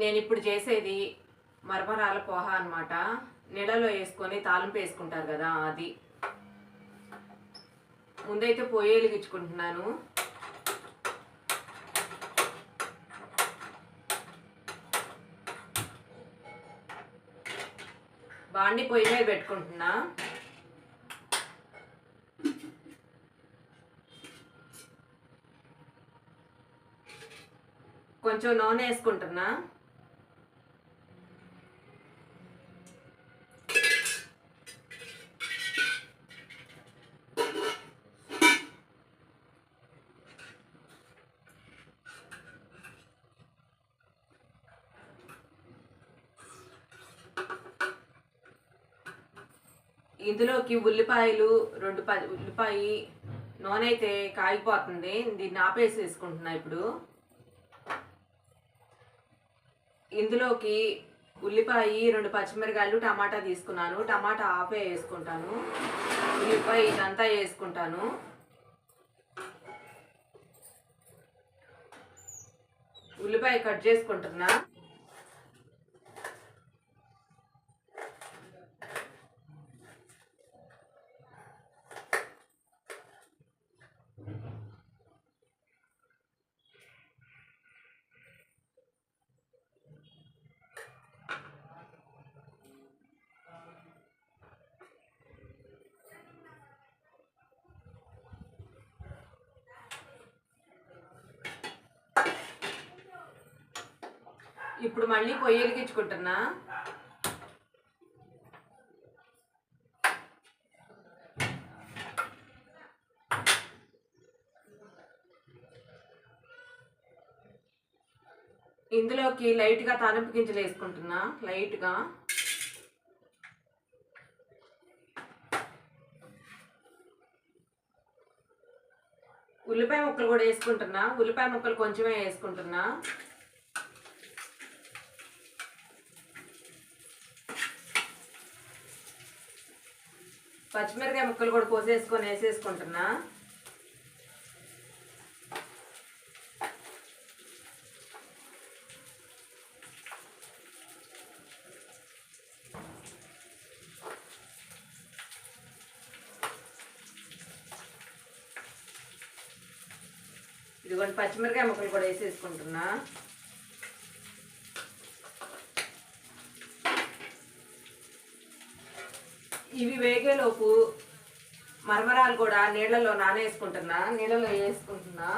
నేను ఇప్పుడు చేసేది మరమరాల పోహ అన్నమాట. నీళ్ళలో వేసుకొని తాలింపు వేసుకుంటారు కదా అది. ముందైతే పొయ్యి వెలిగించుకుంటున్నాను బాండి పొయ్యి మీద పెట్టుకుంటున్నా. కొంచెం నూనె వేసుకుంటున్నా. ఇందులోకి ఉల్లిపాయలు రెండు ప ఉల్లిపాయ నూనె అయితే కాగిపోతుంది. దీన్ని ఆపేసి వేసుకుంటున్నా ఇప్పుడు. ఇందులోకి ఉల్లిపాయ రెండు పచ్చిమిరకాయలు టమాటా తీసుకున్నాను. టమాటా ఆపే వేసుకుంటాను. ఉల్లిపాయ ఇదంతా వేసుకుంటాను. ఉల్లిపాయ కట్ చేసుకుంటున్నా. ఇప్పుడు మళ్ళీ పొయ్యి వెలిగించుకుంటున్నా ఇందులోకి లైట్గా తాలింపు గింజలు వేసుకుంటున్నా లైట్గా. ఉల్లిపాయ ముక్కలు కూడా వేసుకుంటున్నా ఉల్లిపాయ ముక్కలు కొంచెమే వేసుకుంటున్నా. పచ్చిమిరకాయ ముక్కలు కూడా కోసేసుకొని వేసేసుకుంటున్నా. ఇదిగోండి పచ్చిమిరకాయ ముక్కలు కూడా వేసేసుకుంటున్నా. ఇవి వేగేలోపు మరమరాలు కూడా నీళ్ళలో నానేసుకుంటున్నా నీళ్ళలో వేసుకుంటున్నా.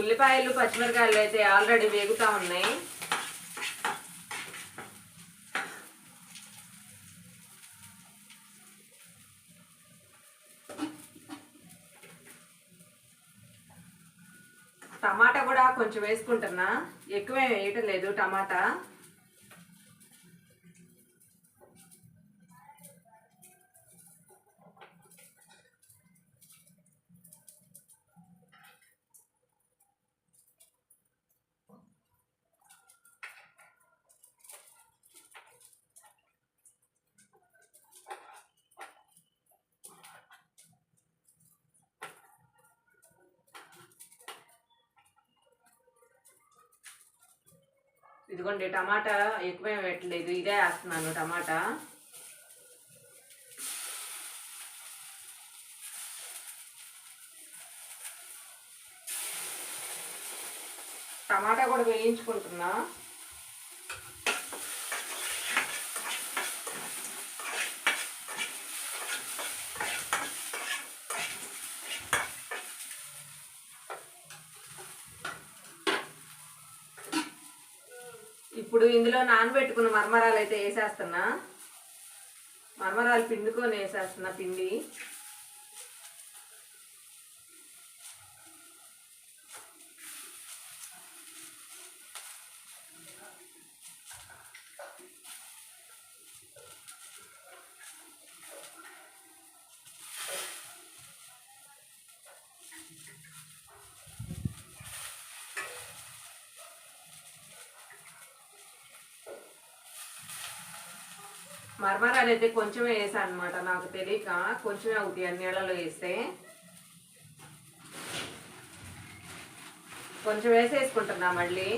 ఉల్లిపాయలు పచ్చిమిరకాయలు అయితే ఆల్రెడీ వేగుతా ఉన్నాయి. టమాటా కూడా కొంచెం వేసుకుంటున్నా. ఎక్కువే వేయటం లేదు టమాటా. ఇదిగోండి టమాటా ఎక్కువ పెట్టలేదు ఇదే వేస్తున్నాను టమాటా. టమాటా కూడా వేయించుకుంటున్నా. ఇప్పుడు ఇందులో నానబెట్టుకున్న మర్మరాలు అయితే వేసేస్తున్నా. మర్మరాలు పిండుకొని వేసేస్తున్నా పిండి. మరమరాలు అయితే కొంచెమే వేసాను అనమాట నాకు తెలియక కొంచెమే అవుతాయి అన్ని నీళ్ళలో వేస్తే. కొంచెం వేసేసుకుంటున్నా మళ్ళీ.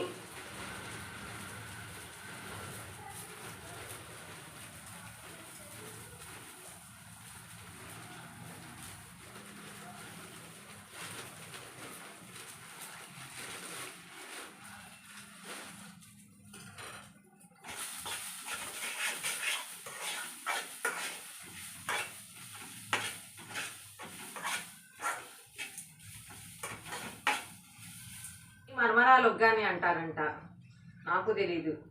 అమరాలు మరమరాలు ఒగ్గాని అంటారంట. నాకు తెలీదు.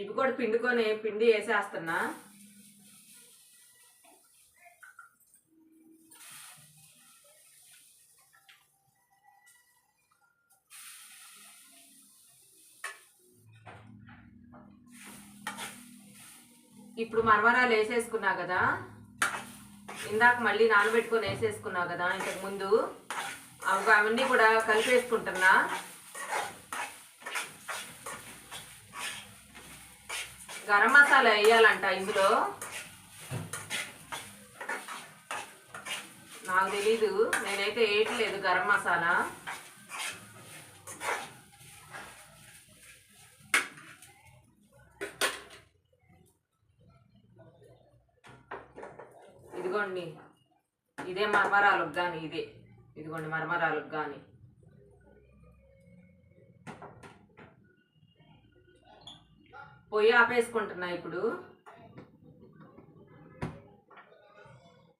ఇవి కూడా పిండుకొని పిండి వేసేస్తున్నా. ఇప్పుడు మరమరాలు వేసేసుకున్నా కదా. ఇందాక మళ్ళీ నానబెట్టుకొని వేసేసుకున్నా కదా ఇంతకు ముందు. అవి అవన్నీ కూడా కలిపేసుకుంటున్నా. గరం మసాలా వేయాలంట ఇందులో. నాకు తెలీదు నేనైతే వేయట్లేదు గరం మసాలా. ఇదిగోండి ఇదే మరమరాలకు కానీ ఇదే. ఇదిగోండి మరమరాలకు కానీ పొయ్యి ఆపేసుకుంటున్నా ఇప్పుడు.